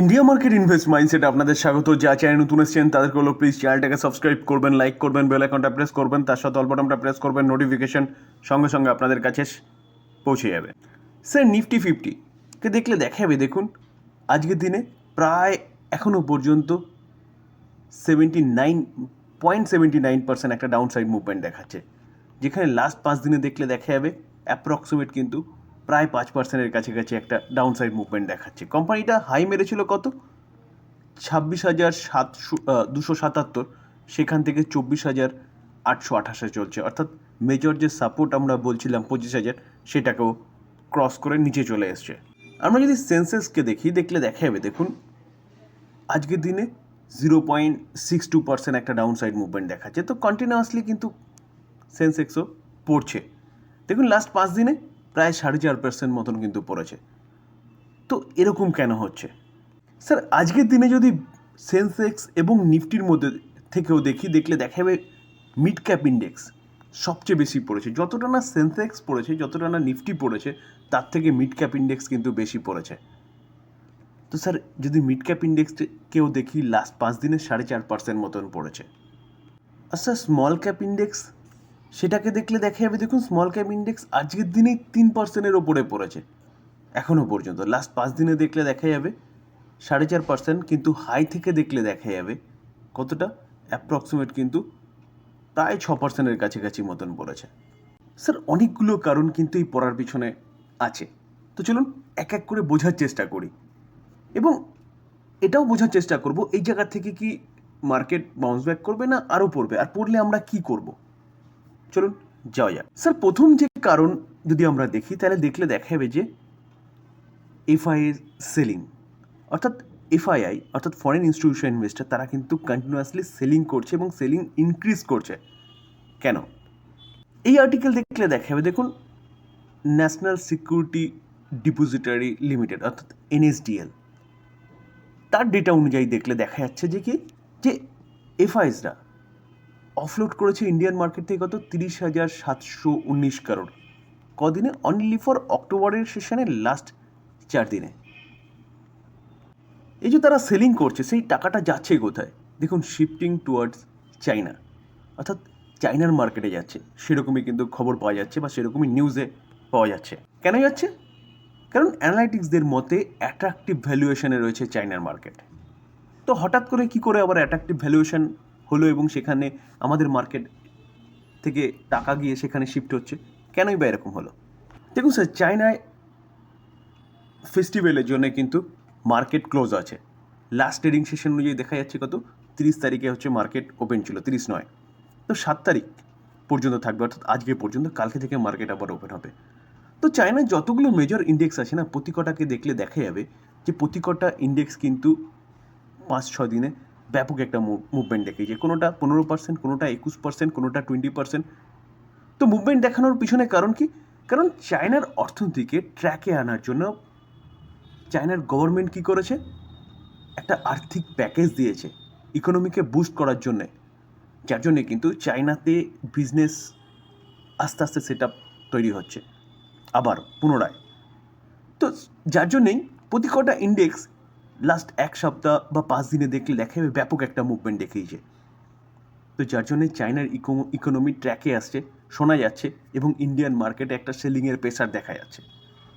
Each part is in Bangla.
ইন্ডিয়া মার্কেট ইনভেস্ট মাইন্ডসেট আপনাদের স্বাগত। যা চ্যানেল নতুন এসেছেন, তাদেরকে হলো প্লিজ চ্যানেলটাকে সাবস্ক্রাইব করবেন লাইক করবেন বেল আইকনটা প্রেস করবেন, তার সাথে অল বাটনটা প্রেস করবেন নোটিফিকেশন সঙ্গে সঙ্গে আপনাদের কাছে পৌঁছে যাবে। স্যার নিফটি ফিফটি কে দেখলে দেখা যাবে দেখুন, আজকের দিনে প্রায় এখনও পর্যন্ত seventy nine point seventy nine percent একটা ডাউন সাইড মুভমেন্ট দেখাচ্ছে। যেখানে লাস্ট পাঁচ দিনে দেখলে দেখা যাবে অ্যাপ্রক্সিমেট কিন্তু প্রায় পাঁচ পার্সেন্টের কাছাকাছি একটা ডাউন সাইড মুভমেন্ট দেখাচ্ছে। কোম্পানিটা হাই মেরেছিল কত? ছাব্বিশ হাজার সাতশো দুশো সাতাত্তর, সেখান থেকে চব্বিশ হাজার আটশো আঠাশে চলছে। অর্থাৎ মেজর যে সাপোর্ট আমরা বলছিলাম পঁচিশ হাজার, সেটাকেও ক্রস করে নিচে চলে এসছে। আমরা যদি সেন্সেসকে দেখি, দেখলে দেখা যাবে দেখুন, আজকের দিনে zero point six two percent একটা ডাউন সাইড মুভমেন্ট দেখাচ্ছে। তো কন্টিনিউয়াসলি কিন্তু সেন্সেক্সও পড়ছে। দেখুন লাস্ট পাঁচ দিনে প্রায় সাড়ে চার পার্সেন্ট মতন কিন্তু পড়েছে। তো এরকম কেন হচ্ছে? স্যার, আজকের দিনে যদি সেন্সেক্স এবং নিফটির মধ্যে থেকেও দেখি, দেখলে দেখা যাবে মিড ক্যাপ ইন্ডেক্স সবচেয়ে বেশি পড়েছে। যতটা না সেন্সেক্স পড়েছে, যতটা না নিফটি পড়েছে, তার থেকে মিড ক্যাপ ইন্ডেক্স কিন্তু বেশি পড়েছে। তো স্যার, যদি মিড ক্যাপ ইন্ডেক্সকেও দেখি লাস্ট পাঁচ দিনে সাড়ে চার পার্সেন্ট মতন পড়েছে। আচ্ছা স্মল ক্যাপ ইন্ডেক্স সেটাকে দেখলে দেখা যাবে দেখুন স্মল ক্যাপ ইন্ডেক্স আজকের দিনেই তিন পার্সেন্টের ওপরে পড়েছে। এখনও পর্যন্ত। লাস্ট পাঁচ দিনে দেখলে দেখা যাবে, সাড়ে চার পার্সেন্ট কিন্তু হাই থেকে দেখলে দেখা যাবে কতটা? অ্যাপ্রক্সিমেট কিন্তু প্রায় ছ পার্সেন্টের কাছাকাছি মতন পড়েছে। স্যার অনেকগুলো কারণ কিন্তু এই পড়ার পিছনে আছে। তো চলুন এক এক করে বোঝার চেষ্টা করি। এবং এটাও বোঝার চেষ্টা করব, এই জায়গা থেকে কি মার্কেট বাউন্স ব্যাক করবে না আরও পড়বে? আর পড়লে আমরা কি করব? চলুন যাওয়া যাক। স্যার, প্রথম যে কারণ যদি আমরা দেখি, তাহলে দেখলে দেখা যাবে যে এফআই সেলিং অর্থাৎ এফআইআই অর্থাৎ ফরেন ইনস্টিটিউশন ইনভেস্টার তারা কিন্তু কন্টিনিউয়াসলি সেলিং করছে এবং সেলিং ইনক্রিজ করছে। কেন? এই আর্টিকেল দেখলে দেখা যাবে দেখুন ন্যাশনাল সিকিউরিটি ডিপোজিটারি লিমিটেড অর্থাৎ এনএসডিএল তার ডেটা অনুযায়ী দেখলে দেখা যাচ্ছে যে কি? যে এফআইসরা অফলোড করেছে ইন্ডিয়ান মার্কেট থেকে কত তিরিশ হাজার সাতশো উনিশ কারোর কদিনে অনলি ফর অক্টোবরের সেশনে লাস্ট চার দিনে। এই যে তারা সেলিং করছে, সেই টাকাটা যাচ্ছে কোথায়? দেখুন শিফটিং টুয়ার্ডস চাইনা অর্থাৎ চাইনার মার্কেটে যাচ্ছে। সেরকমই কিন্তু খবর পাওয়া যাচ্ছে বা সেরকমই নিউজে পাওয়া যাচ্ছে। কেন যাচ্ছে? কারণ অ্যানালাইটিক্সদের মতে অ্যাট্রাকটিভ ভ্যালুয়েশনে রয়েছে চাইনার মার্কেট তো হঠাৎ করে কি করে আবার অ্যাট্রাকটিভ ভ্যালুয়েশন হলো এবং সেখানে আমাদের মার্কেট থেকে টাকা গিয়ে সেখানে শিফট হচ্ছে, কেনই বা এরকম হলো? দেখুন স্যার চায়নায় ফেস্টিভ্যালের জন্য কিন্তু মার্কেট ক্লোজ আছে। লাস্ট ট্রেডিং সেশন অনুযায়ী দেখা যাচ্ছে কত? তিরিশ তারিখে হচ্ছে মার্কেট ওপেন ছিল, তিরিশ নয়। তো সাত তারিখ পর্যন্ত থাকবে, অর্থাৎ আজকে পর্যন্ত, কালকে থেকে মার্কেট আবার ওপেন হবে। তো চায়নার যতগুলো মেজর ইন্ডেক্স আছে না, প্রতি কটাকে দেখলে দেখা যাবে যে প্রতি কটা ইন্ডেক্স কিন্তু পাঁচ ছ দিনে ব্যাপক একটা মুভমেন্ট দেখিয়েছে কোনোটা পনেরো পার্সেন্ট কোনোটা একুশ পার্সেন্ট কোনোটা টোয়েন্টি পার্সেন্ট তো মুভমেন্ট দেখানোর পিছনে কারণ কি? কারণ চায়নার অর্থনীতিকে ট্র্যাকে আনার জন্য চায়নার গভর্নমেন্ট কি করেছে? একটা আর্থিক প্যাকেজ দিয়েছে ইকোনমিকে বুস্ট করার জন্যে। যার জন্যে কিন্তু চায়নাতে বিজনেস আস্তে আস্তে সেট তৈরি হচ্ছে। আবার পুনরায়। তো যার জন্যেই প্রতি কটা ইন্ডেক্স লাস্ট এক সপ্তাহ বা পাঁচ দিনে দেখলে দেখা যাবে ব্যাপক একটা মুভমেন্ট দেখিয়েছে। তো যার জন্যে চায়নার ইকোনমি ট্র্যাকে আসছে, শোনা যাচ্ছে এবং ইন্ডিয়ান মার্কেটে একটা সেলিংয়ের প্রেসার দেখা যাচ্ছে।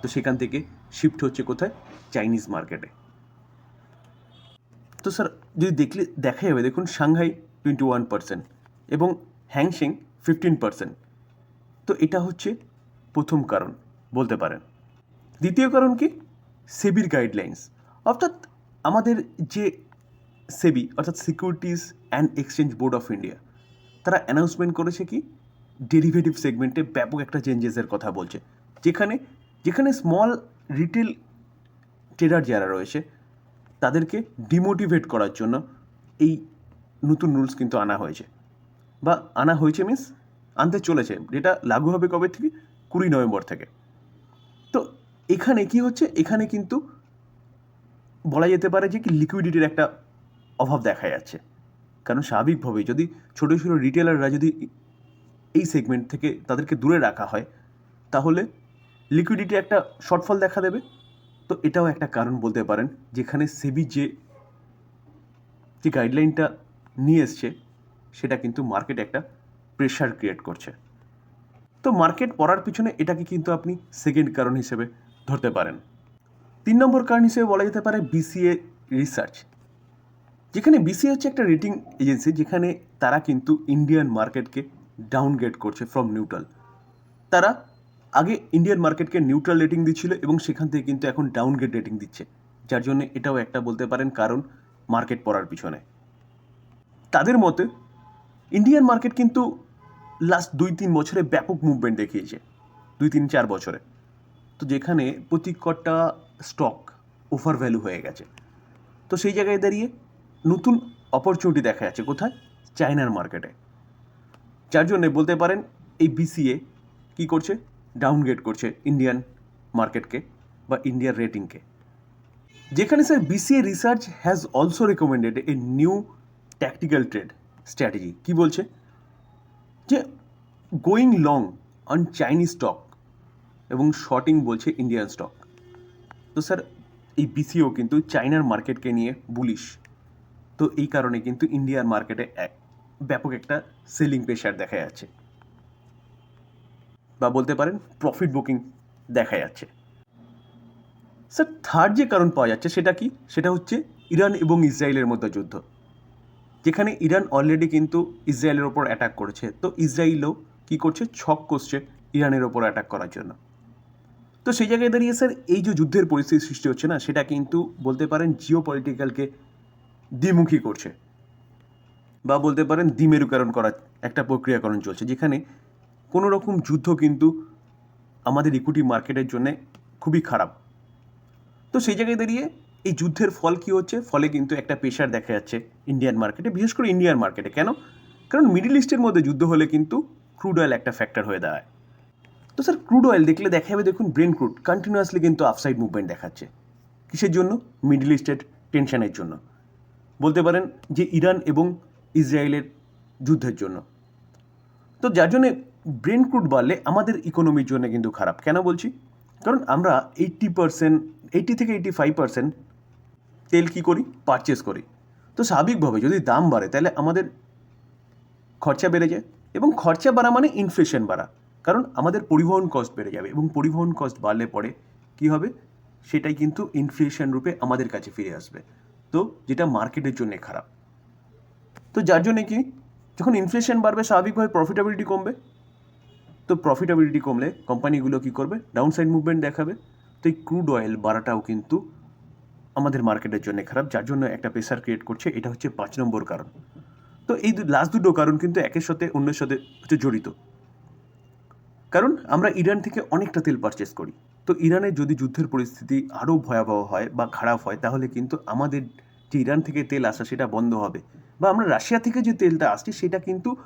তো সেখান থেকে শিফট হচ্ছে কোথায়? চাইনিজ মার্কেটে তো স্যার যদি দেখলে দেখা যাবে, দেখুন সাংহাই টোয়েন্টি ওয়ান পার্সেন্ট এবং হ্যাংশিং ফিফটিন পার্সেন্ট তো এটা হচ্ছে প্রথম কারণ, বলতে পারেন। দ্বিতীয় কারণ কি? সেবির গাইডলাইন্স অর্থাৎ আমাদের যে সেবি, অর্থাৎ securities and exchange board of India তারা অ্যানাউন্সমেন্ট করেছে কি? ডেরিভেটিভ সেগমেন্টে ব্যাপক একটা চেঞ্জেসের কথা বলছে। যেখানে যেখানে স্মল রিটেল ট্রেডার যারা রয়েছে, তাদেরকে ডিমোটিভেট করার জন্য এই নতুন রুলস কিন্তু আনা হয়েছে। বা আনা হয়েছে মিন্স আনতে চলেছে। যেটা লাগু হবে কবে থেকে? কুড়ি নভেম্বর থেকে। তো এখানে কি হচ্ছে? এখানে কিন্তু বলা যেতে পারে যে কি লিকুইডিটির একটা অভাব দেখা যাচ্ছে। কারণ স্বাভাবিকভাবেই যদি ছোটো ছোটো রিটেলাররা যদি এই সেগমেন্ট থেকে তাদেরকে দূরে রাখা হয়, তাহলে লিকুইডিটি একটা শর্টফল দেখা দেবে। তো এটাও একটা কারণ বলতে পারেন যেখানে সেবি যে যে গাইডলাইনটা নিয়ে এসছে, সেটা কিন্তু মার্কেট একটা প্রেশার ক্রিয়েট করছে। তো মার্কেট পড়ার পিছনে এটাকে কিন্তু আপনি সেকেন্ড কারণ হিসেবে ধরতে পারেন। তিন নম্বর কারণ হিসেবে বলা যেতে পারে বিসিএ রিসার্চ যেখানে বিসিএ হচ্ছে একটা রেটিং এজেন্সি যেখানে তারা কিন্তু ইন্ডিয়ান মার্কেটকে ডাউনগ্রেড করছে ফ্রম নিউট্রাল তারা আগে ইন্ডিয়ান মার্কেটকে নিউট্রাল রেটিং দিচ্ছিল এবং সেখান থেকে কিন্তু এখন ডাউনগ্রেড রেটিং দিচ্ছে। যার জন্য এটাও একটা বলতে পারেন কারণ মার্কেট পড়ার পিছনে। তাদের মতে ইন্ডিয়ান মার্কেট কিন্তু লাস্ট দুই তিন বছরে ব্যাপক মুভমেন্ট দেখিয়েছে, দুই তিন চার বছরে। তো যেখানে প্রতি কটা স্টক ওভার ভ্যালু হয়ে গেছে। তো সেই জায়গায় দাঁড়িয়ে নতুন অপরচুনিটি দেখা যাচ্ছে কোথায়? চায়নার মার্কেটে যার জন্য বলতে পারেন এই বিসিএ কি করছে? ডাউনগ্রেড করছে ইন্ডিয়ান মার্কেটকে বা ইন্ডিয়ার রেটিংকে যেখানে sir BCA research has also recommended a new tactical trade strategy কি বলছে? যে going long on Chinese stock এবং শর্টিং বলছে ইন্ডিয়ান স্টক তো স্যার, এই বিসিও কিন্তু চাইনার মার্কেটকে নিয়ে বুলিশ তো এই কারণে কিন্তু ইন্ডিয়ার মার্কেটে এক ব্যাপক একটা সেলিং প্রেশার দেখা যাচ্ছে। বা বলতে পারেন প্রফিট বুকিং দেখা যাচ্ছে। স্যার থার্ড যে কারণ পাওয়া যাচ্ছে সেটা কি? সেটা হচ্ছে ইরান এবং ইসরায়েলের মধ্যে যুদ্ধ। যেখানে ইরান অলরেডি কিন্তু ইসরায়েলের ওপর অ্যাটাক করেছে। তো ইসরায়েলও কি করছে? ছক করছে ইরানের ওপর অ্যাটাক করার জন্য। তো সেই জায়গায় দাঁড়িয়ে স্যার, এই যে যুদ্ধের পরিস্থিতি সৃষ্টি হচ্ছে না, সেটা কিন্তু বলতে পারেন জিও পলিটিক্যালকে দ্বিমুখী করছে বা বলতে পারেন দ্বিমেরুকরণ করার একটা প্রক্রিয়াকরণ চলছে, যেখানে কোনো রকম যুদ্ধ কিন্তু আমাদের ইকুইটি মার্কেটের জন্য খুবই খারাপ। তো সেই জায়গায় দাঁড়িয়ে এই যুদ্ধের ফল কি হচ্ছে? ফলে কিন্তু একটা প্রেশার দেখা যাচ্ছে ইন্ডিয়ান মার্কেটে বিশেষ করে ইন্ডিয়ান মার্কেটে কেন? কারণ মিডিল ইস্টের মধ্যে যুদ্ধ হলে কিন্তু ক্রুড অয়েল একটা ফ্যাক্টর হয়ে দাঁড়ায়। তো স্যার ক্রুড অয়েল দেখলে দেখা যাবে দেখুন ব্রেন ক্রুড কন্টিনিউয়াসলি কিন্তু আফসাইড মুভমেন্ট দেখাচ্ছে। কিসের জন্য? মিডল ইস্টের টেনশনের জন্য। বলতে পারেন যে ইরান এবং ইসরায়েলের যুদ্ধের জন্য। তো যার জন্যে ব্রেন ক্রুড বাড়লে আমাদের ইকোনমির জন্য কিন্তু খারাপ। কেন বলছি? কারণ আমরা এইট্টি পার্সেন্ট এইটি থেকে এইটি ফাইভ পার্সেন্ট তেল কী করি? পারচেস করি। তো স্বাভাবিকভাবে যদি দাম বাড়ে, তাহলে আমাদের খরচা বেড়ে যায়। এবং খরচা বাড়া মানে ইনফ্লেশন বাড়া। কারণ আমাদের পরিবহন কস্ট বেড়ে যাবে এবং পরিবহন কস্ট বাড়লে পরে কী হবে? সেটাই কিন্তু ইনফ্লেশন রূপে আমাদের কাছে ফিরে আসবে। তো যেটা মার্কেটের জন্য খারাপ। তো যার জন্যে কি? যখন ইনফ্লেশন বাড়বে, স্বাভাবিকভাবে প্রফিটেবিলিটি কমবে। তো প্রফিটেবিলিটি কমলে কোম্পানিগুলো কী করবে? ডাউন সাইড মুভমেন্ট দেখাবে। তো এই ক্রুড অয়েল বাড়াটাও কিন্তু আমাদের মার্কেটের জন্য খারাপ। যার জন্য একটা প্রেশার ক্রিয়েট করছে। এটা হচ্ছে পাঁচ নম্বর কারণ। তো এই লাস্ট দুটো কারণ কিন্তু একের সাথে অন্যের সাথে হচ্ছে জড়িত। কারণ আমরা ইরান থেকে অনেকটা তেল পারচেস করি। তো ইরানের যদি যুদ্ধের পরিস্থিতি আরও ভয়াবহ হয় বা খারাপ হয়, তাহলে কিন্তু আমাদের যে ইরান থেকে তেল আসা সেটা বন্ধ হবে। বা আমরা রাশিয়া থেকে যে তেলটা আসছে, সেটা কিন্তু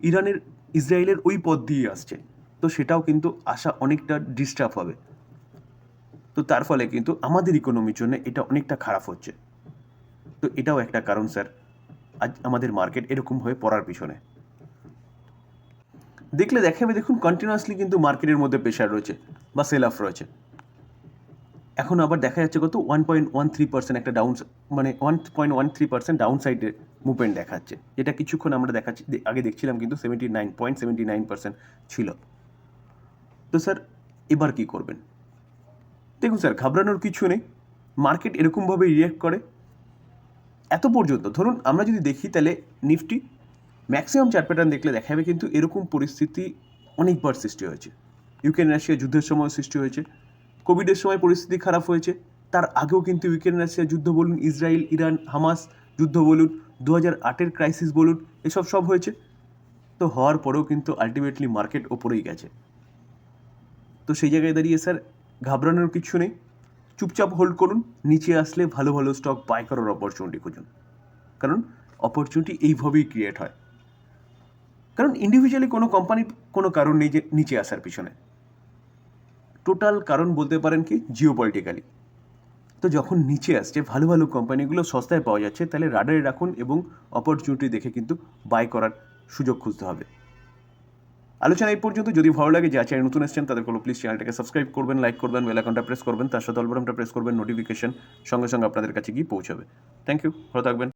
ইরানের, ইসরায়েলের ওই পথ দিয়ে আসছে। তো সেটাও কিন্তু আসা অনেকটা ডিস্টার্ব হবে। তো তার ফলে কিন্তু আমাদের ইকোনমির জন্য এটা অনেকটা খারাপ হচ্ছে। তো এটাও একটা কারণ স্যার আজ আমাদের মার্কেট এরকম হয়ে পড়ার পিছনে। দেখলে দেখাবে, দেখুন কন্টিনিউয়াসলি কিন্তু মার্কেটের মধ্যে প্রেশার রয়েছে বা সেল অফ রয়েছে। এখন আবার দেখা যাচ্ছে কত one point one three percent একটা ডাউন মানে one point one three percent down সাইডে মুভমেন্ট দেখাচ্ছে। যেটা কিছুক্ষণ আমরা দেখাচ্ছি আগে দেখছিলাম কিন্তু seventy nine point seventy nine percent ছিল। তো স্যার, এবার কি করবেন? দেখুন স্যার, ঘাবড়ানোর কিছু নেই। মার্কেট এরকমভাবে রিয়্যাক্ট করে। এত পর্যন্ত, ধরুন আমরা যদি দেখি তাহলে নিফটি ম্যাক্সিমাম চার্ট প্যাটার্ন দেখলে দেখা যাবে কিন্তু এরকম পরিস্থিতি অনেকবার সৃষ্টি হয়েছে। ইউক্রেন রাশিয়া যুদ্ধের সময় সৃষ্টি হয়েছে। কোভিডের সময় পরিস্থিতি খারাপ হয়েছে। তার আগেও কিন্তু ইউক্রেন রাশিয়া যুদ্ধ বলুন ইসরায়েল ইরান হামাস যুদ্ধ বলুন দু হাজার আটের ক্রাইসিস বলুন, এসব সব হয়েছে। তো হওয়ার পরেও কিন্তু আলটিমেটলি মার্কেট ওপরেই গেছে। তো সেই জায়গায় দাঁড়িয়ে স্যার ঘাবড়ানোর কিছু নেই। চুপচাপ হোল্ড করুন, নিচে আসলে ভালো ভালো স্টক বাই করার অপরচুনিটি খুঁজুন। কারণ অপরচুনিটি এইভাবেই ক্রিয়েট হয়। কারণ ইন্ডিভিজুয়ালি কোনো কোম্পানির কোনো কারণ নেই যে নিচে আসার পিছনে। টোটাল কারণ বলতে পারেন কি? জিও পলিটিক্যালি তো যখন নিচে আসছে, ভালো ভালো কোম্পানিগুলো সস্তায় পাওয়া যাচ্ছে, তাহলে রাডারে রাখুন এবং অপরচুনিটি দেখে কিন্তু বাই করার সুযোগ খুঁজতে হবে। আলোচনা এই পর্যন্ত। যদি ভালো লাগে, যে চ্যানেল নতুন এসেছেন, তাদের কোনো প্লিজ চ্যানেলটাকে সাবস্ক্রাইব করবেন লাইক করবেন বেল আইকনটা প্রেস করবেন, তার সাথে অল বাটনটা প্রেস করবেন নোটিফিকেশন সঙ্গে সঙ্গে আপনাদের কাছে গিয়ে পৌঁছাবে। থ্যাংক ইউ ভালো থাকবেন।